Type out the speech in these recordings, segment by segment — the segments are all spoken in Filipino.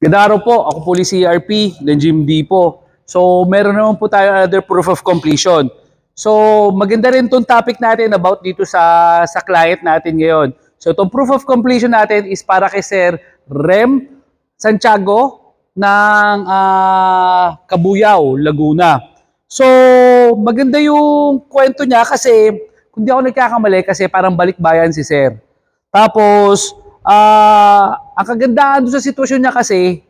Ganda araw po, ako po si CRP ng Jim D po. So, meron naman po tayo another proof of completion. So, maganda rin itong topic natin about dito sa, sa client natin ngayon. So, itong proof of completion natin is para kay Sir Rem Santiago ng ah, Kabuyao, Laguna. So, maganda yung kwento niya kasi, kung di ako nagkakamali, kasi parang balikbayan si Sir. Tapos, ah, ang kagandahan sa sitwasyon niya kasi,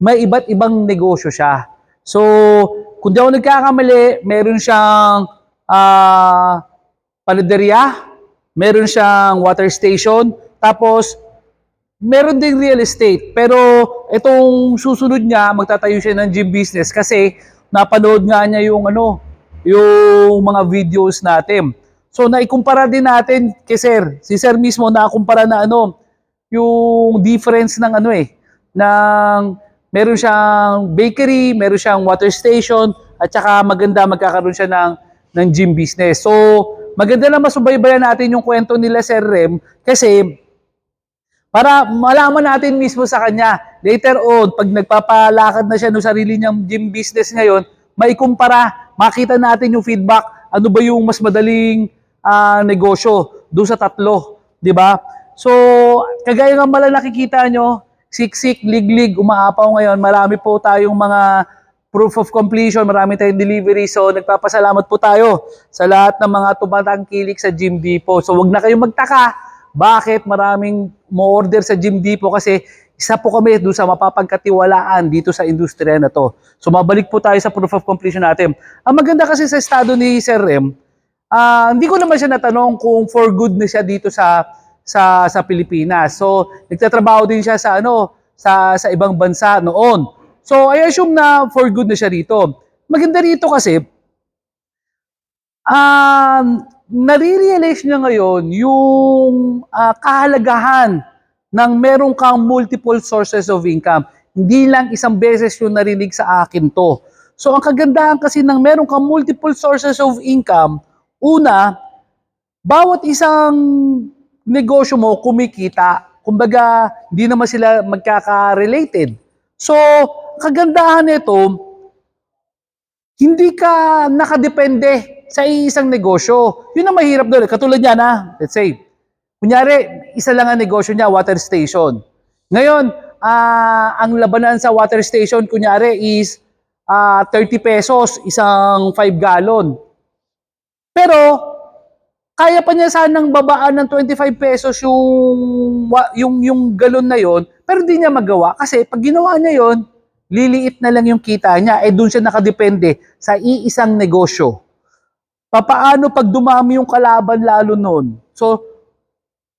may iba't ibang negosyo siya. So, kung di ako nagkakamali, meron siyang ah, panaderia, meron siyang water station, tapos meron ding real estate. Pero itong susunod niya, magtatayo siya ng gym business kasi napanood nga niya yung ano, yung mga videos natin. So naikumpara din natin kay Sir. Si Sir mismo nakakumpara na ano, yung difference ng ano eh, ng meron siyang bakery, meron siyang water station, at saka maganda magkakaroon siya ng, ng gym business. So, maganda na masubaybayan natin yung kwento nila Sir Rem kasi para malaman natin mismo sa kanya. Later on, pag nagpapalakad na siya ng sarili niyang gym business ngayon, maikumpara, makita natin yung feedback, ano ba yung mas madaling ah, negosyo doon sa tatlo, di ba? So, kagaya ng mala nakikita nyo, siksik, liglig, umaapaw ngayon, marami po tayong mga proof of completion, marami tayong delivery. So, nagpapasalamat po tayo sa lahat ng mga tumatangkilik sa Gym Depot. So, wag na kayong magtaka bakit maraming mo-order sa Gym Depot kasi isa po kami doon sa mapapagkatiwalaan dito sa industriya na to. So mabalik po tayo sa proof of completion natin. Ang maganda kasi sa estado ni Sir Rem, ah, hindi ko naman siya natanong kung for good na siya dito sa sa sa Pilipinas. So nagtatrabaho din siya sa ano sa sa ibang bansa noon. So I assume na for good na siya rito. Maganda rito kasi um, nare-realize niya ngayon yung ah, kahalagahan ng meron kang multiple sources of income. Hindi lang isang beses yung narinig sa akin to. So ang kagandahan kasi ng meron kang multiple sources of income, una, bawat isang negosyo mo kumikita. Kumbaga, hindi naman sila magkaka-related. So, kagandahan nito, hindi ka nakadepende sa isang negosyo. Yun ang mahirap doon. Katulad niya na, let's say, kunyari, isa lang ang negosyo niya, water station. Ngayon, ah, ang labanan sa water station, kunyari, is ah, 30 pesos, isang 5 gallon. Pero, kaya pa niya sanang babaan ng 25 pesos yung, yung, yung galon na yon pero hindi niya magawa kasi pag ginawa niya yon liliit na lang yung kita niya, eh doon siya nakadepende sa iisang negosyo. Papaano pag dumami yung kalaban lalo noon? So,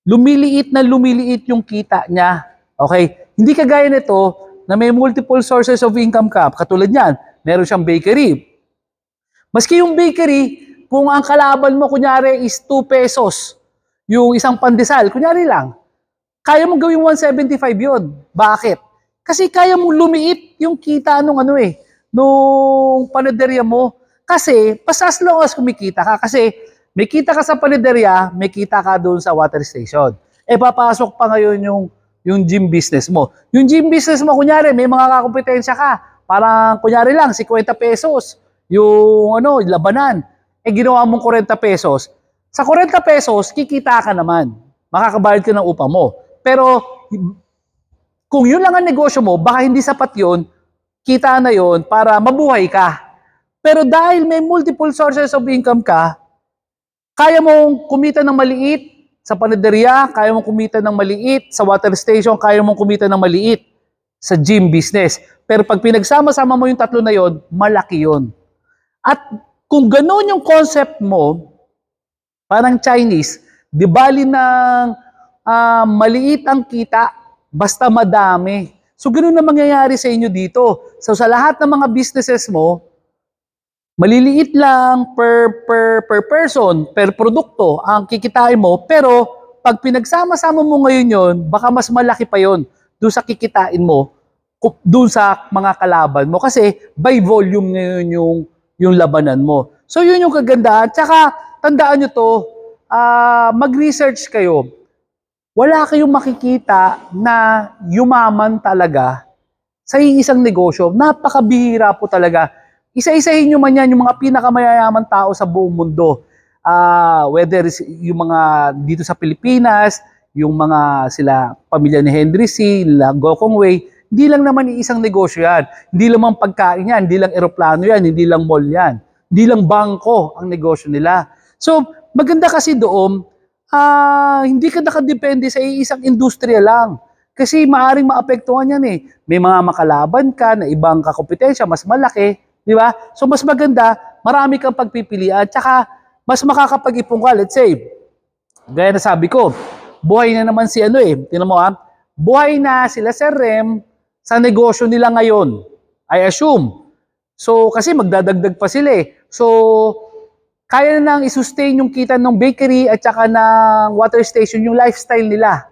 lumiliit na lumiliit yung kita niya. Okay? Hindi kagaya nito na may multiple sources of income ka. Katulad niyan, meron siyang bakery. Maski yung bakery, kung ang kalaban mo kunyari is 2 pesos, yung isang pandesal, kunyari lang, kaya mong gawin 175 yon. Bakit? Kasi kaya mong lumiit yung kita nung ano eh, nung panaderya mo. Kasi, pas as long as kumikita ka, kasi may kita ka sa panaderya, may kita ka doon sa water station. Eh, papasok pa ngayon yung, yung gym business mo. Yung gym business mo, kunyari, may mga kakompetensya ka. Parang, kunyari lang, 50 pesos. Yung, ano, labanan. Eh, ginawa mong 40 pesos. Sa 40 pesos, kikita ka naman. Makakabayad ka ng upa mo. Pero, kung yun lang ang negosyo mo, baka hindi sapat yun, kita na yun para mabuhay ka. Pero dahil may multiple sources of income ka, kaya mong kumita ng maliit sa panaderia, kaya mong kumita ng maliit sa water station, kaya mong kumita ng maliit sa gym business. Pero pag pinagsama-sama mo yung tatlo na yon, malaki yon. At kung gano'n yung concept mo, parang Chinese, di bali ng ah, maliit ang kita, basta madami. So ganoon na mangyayari sa inyo dito. So sa lahat ng mga businesses mo, maliliit lang per per per person, per produkto ang kikitain mo, pero pag pinagsama-sama mo ngayon yon, baka mas malaki pa yon doon sa kikitain mo doon sa mga kalaban mo kasi by volume ngayon yung yung labanan mo. So yun yung kagandahan. Tsaka tandaan nyo to, ah, mag-research kayo wala kayong makikita na yumaman talaga sa isang negosyo. Napakabihira po talaga. Isa-isahin nyo man yan yung mga pinakamayayaman tao sa buong mundo. Ah, whether is yung mga dito sa Pilipinas, yung mga sila pamilya ni Henry C, la Gokong Wei, hindi lang naman isang negosyo yan. Hindi lang pagkain yan, hindi lang eroplano yan, hindi lang mall yan. Hindi lang bangko ang negosyo nila. So, maganda kasi doon, ah, hindi ka nakadepende sa isang industriya lang. Kasi maaring maapektuhan yan eh. May mga makalaban ka na ibang kakompetensya, mas malaki, di ba? So mas maganda, marami kang pagpipilian, tsaka mas makakapag-ipon ka. Let's say, gaya na sabi ko, buhay na naman si ano eh, tinan mo ha, buhay na sila Sir Rem sa negosyo nila ngayon. I assume. So, kasi magdadagdag pa sila eh. So, kaya na nang isustain yung kita ng bakery at saka ng water station yung lifestyle nila.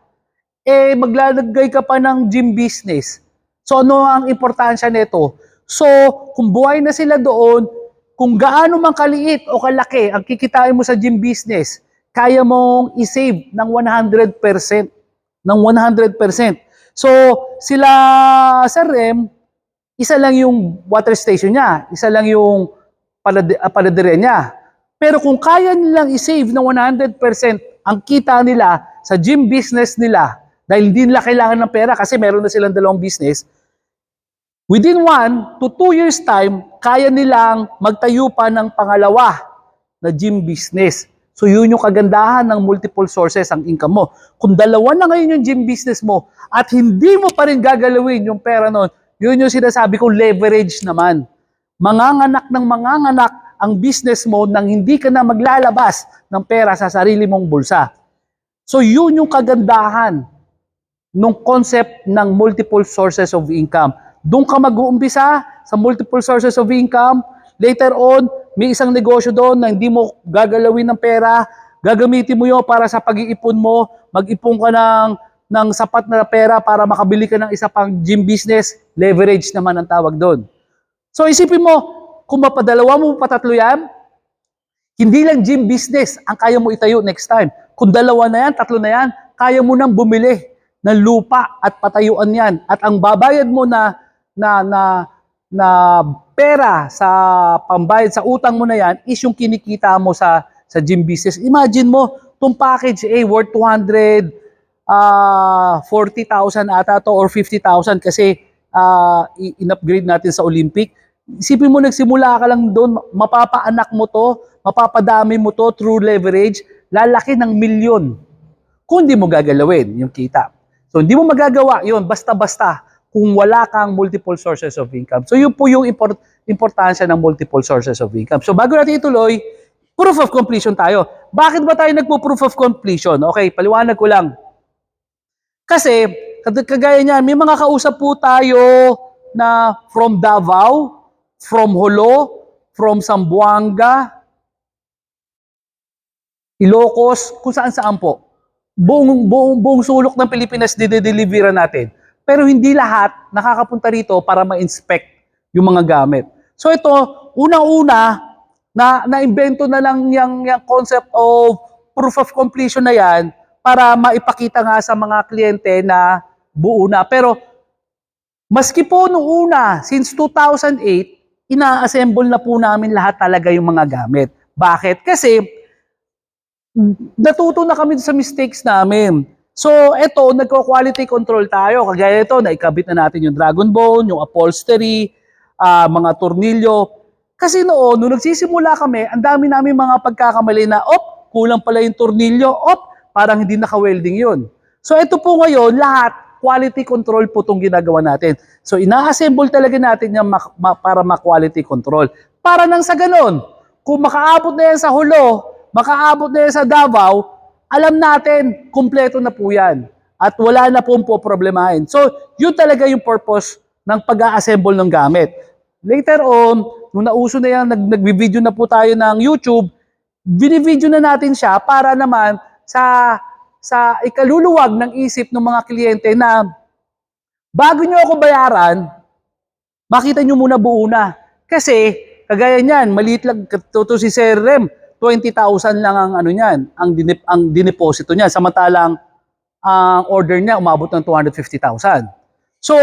Eh, maglalagay ka pa ng gym business. So, ano ang importansya nito? So, kung buhay na sila doon, kung gaano man kaliit o kalaki ang kikitain mo sa gym business, kaya mong isave ng 100%. Ng 100%. So, sila, Sir Rem, isa lang yung water station niya, isa lang yung ah, paladeria niya. Pero kung kaya nilang i-save ng 100% ang kita nila sa gym business nila, dahil hindi nila kailangan ng pera kasi meron na silang dalawang business, within one to two years time, kaya nilang magtayo pa ng pangalawa na gym business. So yun yung kagandahan ng multiple sources ang income mo. Kung dalawa na ngayon yung gym business mo at hindi mo pa rin gagalawin yung pera nun, yun yung sinasabi kong leverage naman. Manganganak ng manganganak ang business mo nang hindi ka na maglalabas ng pera sa sarili mong bulsa. So yun yung kagandahan ng concept ng multiple sources of income. Doon ka mag-uumpisa sa multiple sources of income. Later on, may isang negosyo doon na hindi mo gagalawin ng pera. Gagamitin mo yun para sa pag-iipon mo. Mag-ipon ka ng, ng sapat na pera para makabili ka ng isa pang gym business. Leverage naman ang tawag doon. So isipin mo, kung mapadalawa mo patatlo yan, hindi lang gym business ang kaya mo itayo next time. Kung dalawa na yan, tatlo na yan, kaya mo nang bumili ng lupa at patayuan yan. At ang babayad mo na na na na pera sa pambayad sa utang mo na yan is yung kinikita mo sa sa gym business. Imagine mo, tong package A worth 200 ah 40,000 ata to or 50,000 kasi i- in-upgrade natin sa Olympic. Isipin mo, nagsimula ka lang doon, mapapaanak mo to, mapapadami mo to through leverage, lalaki ng milyon. Kung hindi mo gagalawin yung kita. So, hindi mo magagawa yun basta-basta kung wala kang multiple sources of income. So, yun po yung import, importansya ng multiple sources of income. So, bago natin ituloy, proof of completion tayo. Bakit ba tayo nagpo-proof of completion? Okay, paliwanag ko lang. Kasi, kag- kagaya niyan, may mga kausap po tayo na from Davao, from Holo, from Zamboanga, Ilocos, kung saan saan po. Buong, buong, buong sulok ng Pilipinas dide-deliveran natin. Pero hindi lahat nakakapunta rito para ma-inspect yung mga gamit. So ito, unang-una, na na-invento na lang yung, yung concept of proof of completion na yan para maipakita nga sa mga kliyente na buo na. Pero maski po nung una, since 2008, ina-assemble na po namin lahat talaga yung mga gamit. Bakit? Kasi natuto na kami sa mistakes namin. So, eto, nagko-quality control tayo. Kagaya ito, naikabit na natin yung dragon bone, yung upholstery, ah, mga tornilyo. Kasi noon, nung nagsisimula kami, ang dami namin mga pagkakamali na, op, kulang pala yung tornilyo, op, parang hindi naka-welding yun. So, ito po ngayon, lahat, quality control po itong ginagawa natin. So, ina-assemble talaga natin yan mak- ma- para ma-quality control. Para nang sa ganon, kung makaabot na yan sa hulo, makaabot na yan sa Davao, alam natin, kumpleto na po yan. At wala na pong po problemahin. So, yun talaga yung purpose ng pag-assemble ng gamit. Later on, nung nauso na yan, nag, nag-video na po tayo ng YouTube, binivideo na natin siya para naman sa sa ikaluluwag ng isip ng mga kliyente na bago nyo ako bayaran, makita nyo muna buo na. Kasi, kagaya niyan, maliit lang, to si Sir Rem, 20,000 lang ang ano niyan, ang, dinip, ang dineposito niya. Samantalang, ang order niya umabot ng 250,000. So,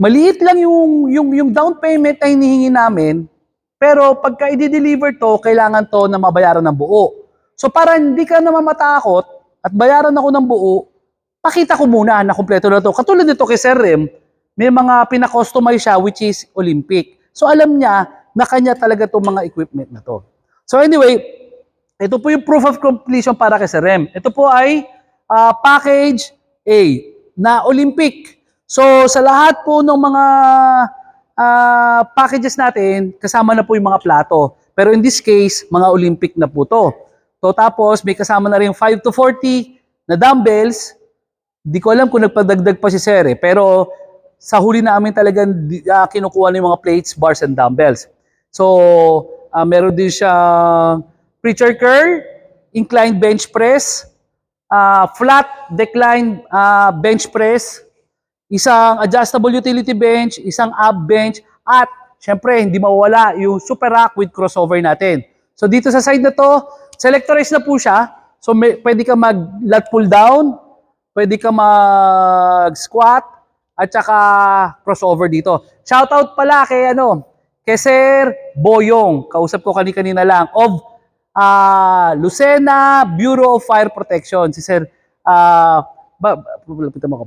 maliit lang yung, yung, yung down payment na hinihingi namin, pero pagka i-deliver to, kailangan to na mabayaran ng buo. So para hindi ka naman matakot at bayaran ako ng buo, pakita ko muna na kumpleto na to. Katulad nito kay Sir Rem, may mga pina-customize siya which is Olympic. So alam niya na kanya talaga itong mga equipment na to. So anyway, ito po yung proof of completion para kay Sir Rem. Ito po ay ah, package A na Olympic. So sa lahat po ng mga ah, packages natin, kasama na po yung mga plato. Pero in this case, mga Olympic na po to. So tapos may kasama na rin 5 to 40 na dumbbells. Di ko alam kung nagpadagdag pa si Sir eh, pero sa huli namin talagang di- ah, kinukuha na yung mga plates, bars, and dumbbells. So, ah, meron din siyang preacher curl, inclined bench press, ah, flat decline ah, bench press, isang adjustable utility bench, isang ab bench, at syempre hindi mawala yung super rack with crossover natin. So dito sa side na to, selectorized na po siya. So may, pwede ka mag lat pull down, pwede ka mag squat, at saka crossover dito. Shoutout pala kay ano, kay Sir Boyong, kausap ko kani-kanina lang, of ah Lucena Bureau of Fire Protection. Si Sir, ah ba, mo ako.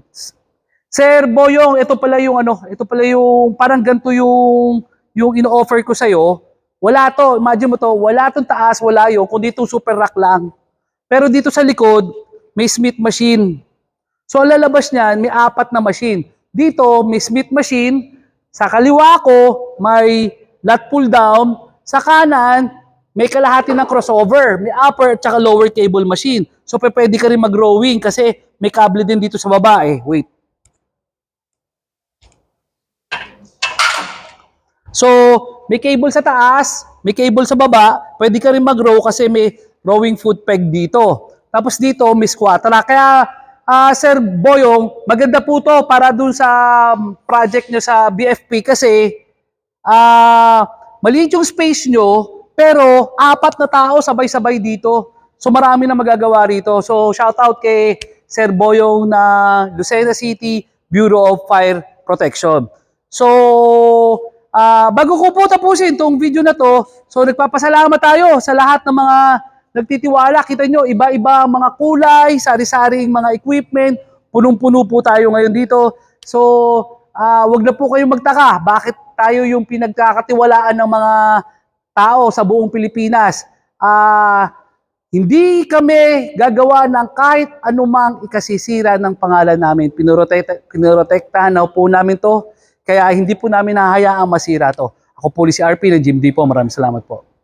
Sir Boyong, ito pala yung ano, ito pala yung parang ganito yung yung ino-offer ko sa Wala to, imagine mo to, wala tong taas, wala yung, kundi itong super rack lang. Pero dito sa likod, may Smith machine. So ang lalabas niyan, may apat na machine. Dito, may Smith machine. Sa kaliwa ko, may lat pull down. Sa kanan, may kalahati ng crossover. May upper at saka lower cable machine. So pwede ka rin mag-rowing kasi may kable din dito sa baba eh. Wait. So, may cable sa taas, may cable sa baba, pwede ka rin mag-row kasi may rowing foot peg dito. Tapos dito, may squatter. Kaya, ah, Sir Boyong, maganda po to para dun sa project nyo sa BFP kasi ah maliit yung space nyo, pero apat na tao sabay-sabay dito. So marami na magagawa rito. So shout out kay Sir Boyong na Lucena City Bureau of Fire Protection. So ah bago ko po tapusin tong video na to, so nagpapasalamat tayo sa lahat ng mga nagtitiwala. Kita nyo, iba-iba ang mga kulay, sari-saring mga equipment. Punong-puno po tayo ngayon dito. So, ah wag na po kayong magtaka. Bakit tayo yung pinagkakatiwalaan ng mga tao sa buong Pilipinas? Ah, hindi kami gagawa ng kahit anumang ikasisira ng pangalan namin. Pinorotekta, pinorotektahan na po namin to. Kaya hindi po namin nahayaang masira to. Ako po si RP ng Jim D. Maraming salamat po.